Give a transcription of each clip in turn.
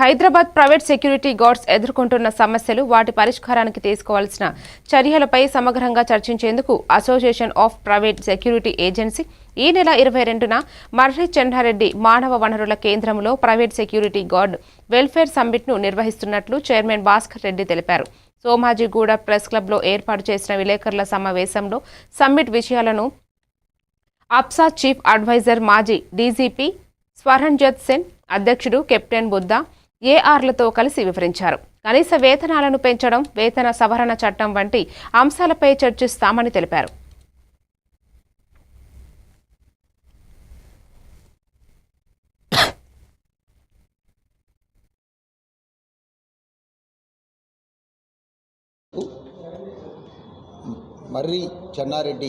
Hyderabad private security guards ఎదుర్కొంటున్న సమస్యలు వాటి పరిష్కారానికి తీసుకోవాల్సిన చర్యలపై సమగ్రంగా చర్చించేందుకు association of private security agency ఈ నెల ఇరవై రెండున మర్రి చెన్నారెడ్డి మానవ వనరుల కేంద్రంలో ప్రైవేట్ సెక్యూరిటీ గార్డ్ వెల్ఫేర్ సమ్మిట్ను నిర్వహిస్తున్నట్లు చైర్మన్ భాస్కర్ రెడ్డి తెలిపారు. సోమాజిగూడ ప్రెస్ క్లబ్లో ఏర్పాటు చేసిన విలేకరుల సమావేశంలో సమ్మిట్ విషయాలను అప్సా చీఫ్ అడ్వైజర్ మాజీ డీజీపీ స్వరణ్జత్ సెన్ అధ్యక్షుడు కెప్టెన్ బుద్దా ఏఆర్లతో కలిసి వివరించారు. కనీస వేతనాలను పెంచడం వేతన సవరణ చట్టం వంటి అంశాలపై చర్చిస్తామని తెలిపారు. Marri Chennareddy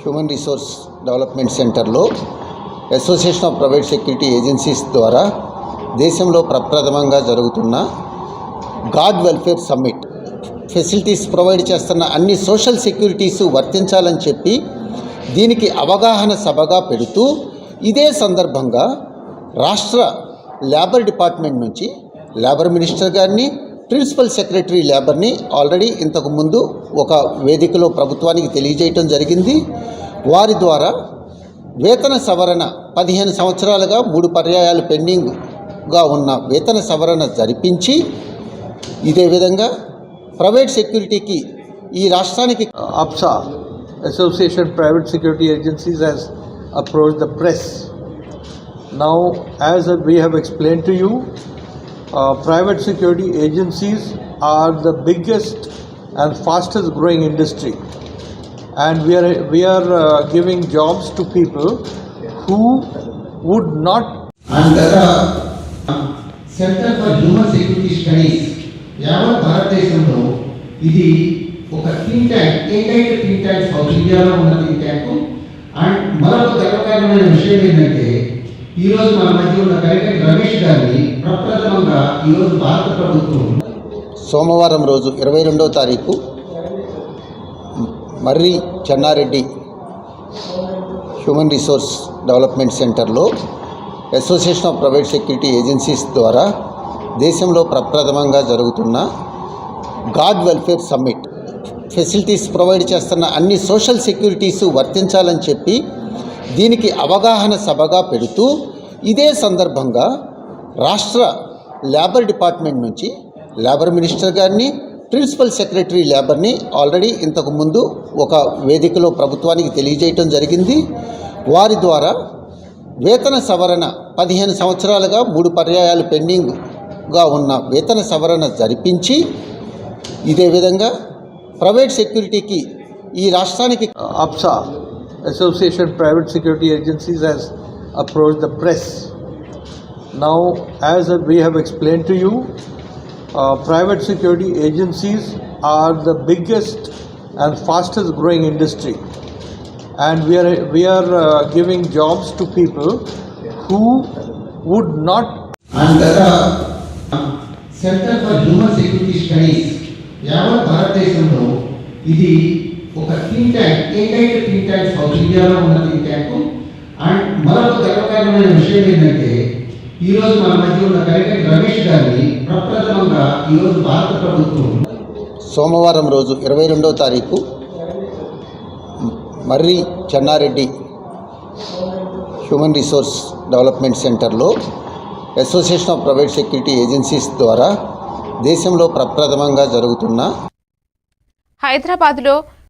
human resource development సెంటర్లో association of private security agencies ద్వారా దేశంలో ప్రప్రథమంగా జరుగుతున్న guard welfare summit. Facilities provide చేస్తున్న అన్ని సోషల్ సెక్యూరిటీస్ వర్తించాలని చెప్పి దీనికి అవగాహన సభగా పెడుతూ ఇదే సందర్భంగా రాష్ట్ర లేబర్ డిపార్ట్మెంట్ నుంచి లేబర్ మినిస్టర్ గారిని ప్రిన్సిపల్ సెక్రటరీ లేబర్ని ఆల్రెడీ ఇంతకుముందు ఒక వేదికలో ప్రభుత్వానికి తెలియజేయటం జరిగింది. వారి ద్వారా వేతన సవరణ పదిహేను సంవత్సరాలుగా మూడు పర్యాయాలు పెండింగ్గా ఉన్న వేతన సవరణ జరిపించి ఇదే విధంగా ప్రైవేట్ సెక్యూరిటీకి ఈ రాష్ట్రానికి APSA, Association Private Security Agencies, has approached the press. Now, as we have explained to you, uh, private security agencies are the biggest and fastest growing industry. And we are, we are uh, giving jobs to people who would not and there are centre for human security studies యావత్ భారతదేశంలో ఇది ఒక think tank ఏకైక think tank south ఇండియాలో ఉన్న think tank and మరొక గర్వకారణమైన విషయం ఏంటంటే ఈరోజు మన మధ్య ఉన్న కలెక్టర్ రమేష్ గారిని ప్రప్రథమంగా ఈరోజు భారత ప్రభుత్వం సోమవారం రోజు ఇరవై రెండవ తారీఖు Marri Chennareddy human resource development సెంటర్లో association of private security agencies ద్వారా దేశంలో ప్రప్రథమంగా జరుగుతున్న guard welfare summit facilities provide చేస్తున్న అన్ని సోషల్ సెక్యూరిటీస్ వర్తించాలని చెప్పి దీనికి అవగాహన సభగా పెడుతూ ఇదే సందర్భంగా రాష్ట్ర లేబర్ డిపార్ట్మెంట్ నుంచి లేబర్ మినిస్టర్ గారిని ప్రిన్సిపల్ సెక్రటరీ లేబర్ని ఆల్రెడీ ఇంతకుముందు ఒక వేదికలో ప్రభుత్వానికి తెలియజేయటం జరిగింది. వారి ద్వారా వేతన సవరణ పదిహేను సంవత్సరాలుగా మూడు పర్యాయాలు పెండింగ్గా ఉన్న వేతన సవరణ జరిపించి ఇదే విధంగా ప్రైవేట్ సెక్యూరిటీకి ఈ రాష్ట్రానికి APSA association private security agencies has approach the press now as we have explain to you private security agencies are the biggest and fastest growing industry And we are, we are uh, giving jobs to people who would not and there are centre for human security studies యావత్ భారతదేశంలో ఇది ఒక think tank ఏకైక think tank south ఇండియాలో ఉన్న think tank and మరొక గర్వకారణమైన విషయం ఏంటంటే ఈరోజు మన మధ్య ఉన్న కలెక్టర్ రమేష్ గారిని ప్రప్రథమంగా ఈరోజు భారత ప్రభుత్వం సోమవారం రోజు ఇరవై రెండవ తారీఖు Marri Chennareddy human resource development సెంటర్లో association of private security agencies ద్వారా దేశంలో ప్రప్రథమంగా జరుగుతున్న హైదరాబాద్లో